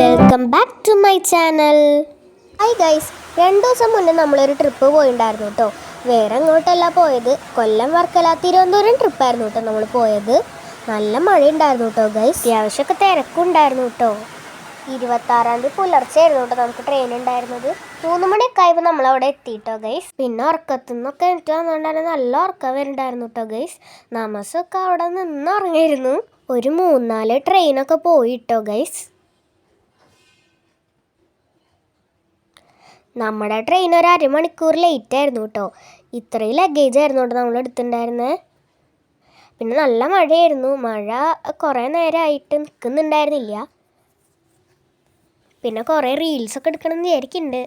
Welcome back to my channel hi guys രണ്ട് ദിവസം മുന്നേ നമ്മളൊരു ട്രിപ്പ് പോയിണ്ടായിരുന്നു കേട്ടോ വേറെ അങ്ങോട്ടല്ല പോയത്? കൊല്ലം വർക്കല തിരുവനന്തപുരം ട്രിപ്പായിരുന്നു കേട്ടോ നമ്മൾ പോയത്. നല്ല മഴയുണ്ടായിരുന്നു കേട്ടോ ഗൈസ് അത്യാവശ്യമൊക്കെ തിരക്കുണ്ടായിരുന്നു കേട്ടോ ഇരുപത്താറാം തീയതി പുലർച്ചെ ആയിരുന്നു കേട്ടോ നമുക്ക് ട്രെയിൻ ഉണ്ടായിരുന്നത്. മൂന്ന് മണിയൊക്കെ ആയപ്പോൾ നമ്മൾ അവിടെ എത്തിട്ടോ ഗൈസ് പിന്നെ ഉറക്കത്തു നിന്നൊക്കെ എനിക്ക് വന്നുകൊണ്ടാണ് നല്ല ഉറക്കം വരുന്നുണ്ടായിരുന്നു കേട്ടോ ഗൈസ് നമസൊക്കെ അവിടെ നിന്ന് ഉറങ്ങിയിരുന്നു. ഒരു മൂന്നാൽ ട്രെയിനൊക്കെ പോയിട്ടോ ഗൈസ് നമ്മുടെ ട്രെയിൻ ഒരു അരമണിക്കൂർ ലേറ്റ് ആയിരുന്നു കേട്ടോ. ഇത്രയും ലഗേജ് ആയിരുന്നു കേട്ടോ നമ്മൾ എടുത്തിട്ടുണ്ടായിരുന്നത് പിന്നെ നല്ല മഴയായിരുന്നു. മഴ കുറേ നേരമായിട്ട് നിൽക്കുന്നുണ്ടായിരുന്നില്ല പിന്നെ കുറേ റീൽസൊക്കെ എടുക്കണം എന്ന് വിചാരിക്കുന്നുണ്ട്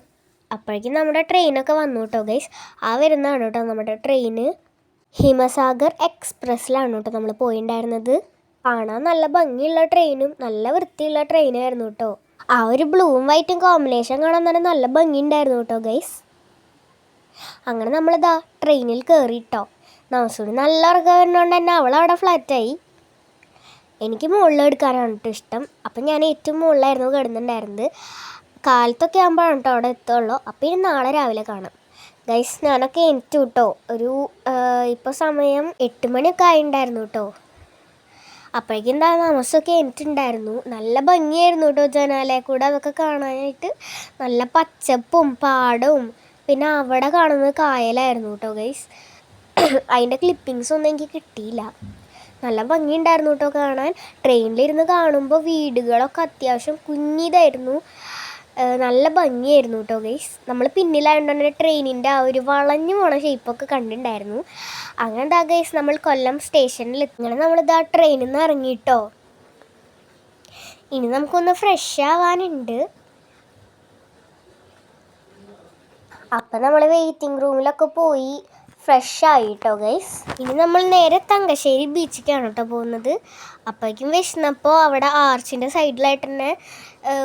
അപ്പോഴേക്കും നമ്മുടെ ട്രെയിനൊക്കെ വന്നു കേട്ടോ ഗൈസ് ആ വരുന്നതാണ് കേട്ടോ നമ്മുടെ ട്രെയിന് ഹിമസാഗർ എക്സ്പ്രസ്സിലാണ് കേട്ടോ നമ്മൾ പോയിണ്ടായിരുന്നത്. കാണാൻ നല്ല ഭംഗിയുള്ള ട്രെയിനും നല്ല വൃത്തിയുള്ള ട്രെയിനായിരുന്നു കേട്ടോ. ആ ഒരു ബ്ലൂവും വൈറ്റും കോമ്പിനേഷൻ കാണാൻ തന്നെ നല്ല ഭംഗിയുണ്ടായിരുന്നു കേട്ടോ ഗൈസ് അങ്ങനെ നമ്മളിതാ ട്രെയിനിൽ കയറിയിട്ടോ നമസൂടി നല്ല ഉറക്കം വരുന്നതുകൊണ്ട് തന്നെ അവളവിടെ ഫ്ലാറ്റായി എനിക്ക് മുകളിൽ എടുക്കാനാണ് കേട്ടോ ഇഷ്ടം. അപ്പം ഞാൻ ഏറ്റവും മുകളിലായിരുന്നു കിടന്നിട്ടുണ്ടായിരുന്നത്. കാലത്തൊക്കെ ആകുമ്പോഴാണ് കേട്ടോ അവിടെ എത്തുള്ളൂ. അപ്പം ഇനി നാളെ രാവിലെ കാണാം. ഗൈസ് ഞാനൊക്കെ എനിക്ക് കേട്ടോ ഒരു ഇപ്പോൾ സമയം എട്ട് മണിയൊക്കെ ആയിട്ടുണ്ടായിരുന്നു കേട്ടോ അപ്പോഴേക്കും എന്താ താമസമൊക്കെ എനിക്കുണ്ടായിരുന്നു നല്ല ഭംഗിയായിരുന്നു കേട്ടോ ജനാലയിൽ കൂടെ അതൊക്കെ കാണാനായിട്ട്. നല്ല പച്ചപ്പും പാടവും. പിന്നെ അവിടെ കാണുന്നത് കായലായിരുന്നു കേട്ടോ ഗൈസ് അതിന്റെ ക്ലിപ്പിങ്സ് ഒന്നും എനിക്ക് കിട്ടിയില്ല. നല്ല ഭംഗിയുണ്ടായിരുന്നു കേട്ടോ കാണാൻ. ട്രെയിനിലിരുന്ന് കാണുമ്പോൾ വീടുകളൊക്കെ അത്യാവശ്യം കുഞ്ഞിതായിരുന്നു. നല്ല ഭംഗിയായിരുന്നു കേട്ടോ ഗൈസ് നമ്മൾ പിന്നിലായതുകൊണ്ട് തന്നെ ട്രെയിനിന്റെ ആ ഒരു വളഞ്ഞു പോണ ഷേപ്പൊക്കെ കണ്ടിട്ടുണ്ടായിരുന്നു. അങ്ങനെ എന്താ ഗൈസ് നമ്മൾ കൊല്ലം സ്റ്റേഷനിൽ ഇങ്ങനെ നമ്മൾ ദാ ട്രെയിനിൽ നിന്ന് ഇറങ്ങിയിട്ടോ ഇനി നമുക്കൊന്ന് ഫ്രഷ് ആവാനുണ്ട്. അപ്പം നമ്മൾ വെയിറ്റിംഗ് റൂമിലൊക്കെ പോയി ഫ്രഷ് ആയിട്ടോ ഗൈസ് ഇനി നമ്മൾ നേരെ തങ്കശ്ശേരി ബീച്ചിലേക്കാണ് കേട്ടോ പോകുന്നത്. അപ്പോഴേക്കും വിശന്നപ്പോൾ അവിടെ ആർച്ചിന്റെ സൈഡിലായിട്ട് തന്നെ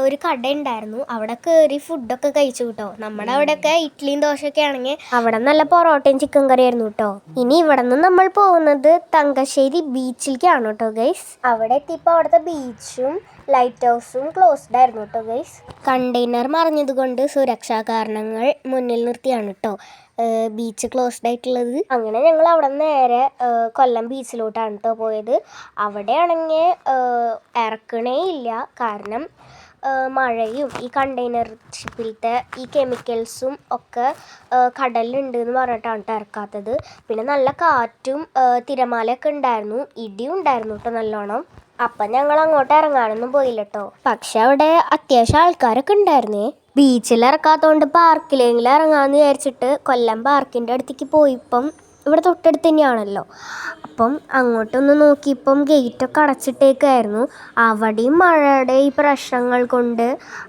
ഒരു കട ഉണ്ടായിരുന്നു അവിടെ കയറി ഫുഡൊക്കെ കഴിച്ചു കേട്ടോ. നമ്മുടെ അവിടെയൊക്കെ ഇഡ്ഡലിയും ദോശയൊക്കെ ആണെങ്കിൽ അവിടെ നല്ല പൊറോട്ടയും ചിക്കൻ കറി ആയിരുന്നു കേട്ടോ. ഇനി ഇവിടെ നിന്ന് നമ്മൾ പോകുന്നത് തങ്കശ്ശേരി ബീച്ചിലേക്കാണ് കേട്ടോ ഗൈസ് അവിടെ എത്തിയപ്പോൾ അവിടുത്തെ ബീച്ചും ലൈറ്റ് ഹൗസും ക്ലോസ്ഡ് ആയിരുന്നു കേട്ടോ ഗൈസ് കണ്ടെയ്നർ മറിഞ്ഞത് കൊണ്ട് സുരക്ഷാ കാരണങ്ങൾ മുന്നിൽ നിർത്തിയാണ് കേട്ടോ. ബീച്ച് ക്ലോസ്ഡ് ആയിട്ടുള്ളത്. അങ്ങനെ ഞങ്ങൾ അവിടെ നേരെ കൊല്ലം ബീച്ചിലോട്ടാണ് കേട്ടോ പോയത്. അവിടെയാണെങ്കിൽ ഇറക്കണേ ഇല്ല. കാരണം മഴയും ഈ കണ്ടെയ്നർ ഷിപ്പിലത്തെ ഈ കെമിക്കൽസും ഒക്കെ കടലിലുണ്ട് എന്ന് പറഞ്ഞിട്ടാണ് കേട്ടോ ഇറക്കാത്തത്. പിന്നെ നല്ല കാറ്റും തിരമാലയൊക്കെ ഉണ്ടായിരുന്നു. ഇടിയും ഉണ്ടായിരുന്നു കേട്ടോ നല്ലോണം. അപ്പം ഞങ്ങൾ അങ്ങോട്ട് ഇറങ്ങാനൊന്നും പോയില്ല കേട്ടോ പക്ഷെ അവിടെ അത്യാവശ്യം ആൾക്കാരൊക്കെ ഉണ്ടായിരുന്നേ. ബീച്ചിൽ ഇറക്കാത്തതുകൊണ്ട് പാർക്കിലെങ്കിലും ഇറങ്ങാമെന്ന് വിചാരിച്ചിട്ട് കൊല്ലം പാർക്കിന്റെ അടുത്തേക്ക് പോയിപ്പം ഇവിടെ തൊട്ടടുത്ത് തന്നെയാണല്ലോ. അപ്പം അങ്ങോട്ടൊന്ന് നോക്കിയപ്പം ഗേറ്റൊക്കെ അടച്ചിട്ടേക്കായിരുന്നു. അവിടെയും മഴയുടെ ഈ പ്രശ്നങ്ങൾ കൊണ്ട്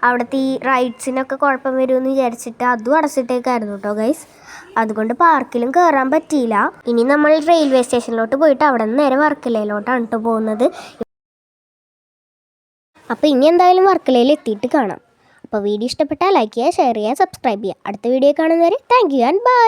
അവിടുത്തെ ഈ റൈഡ്സിനൊക്കെ കുഴപ്പം വരുമെന്ന് വിചാരിച്ചിട്ട് അതും അടച്ചിട്ടേക്കായിരുന്നു കേട്ടോ ഗൈസ് അതുകൊണ്ട് പാർക്കിലും കയറാൻ പറ്റിയില്ല. ഇനി നമ്മൾ റെയിൽവേ സ്റ്റേഷനിലോട്ട് പോയിട്ട് അവിടെ നിന്ന് നേരെ വർക്കലയിലോട്ടാണ് കേട്ടോ പോകുന്നത്. അപ്പോൾ ഇനി എന്തായാലും വർക്കലയിൽ എത്തിയിട്ട് കാണാം. അപ്പോൾ വീഡിയോ ഇഷ്ടപ്പെട്ടാൽ ലൈക്ക് ചെയ്യുക ഷെയർ ചെയ്യുക സബ്സ്ക്രൈബ് ചെയ്യുക. അടുത്ത വീഡിയോ കാണുന്നവരെ താങ്ക് യു ആൻഡ് ബൈ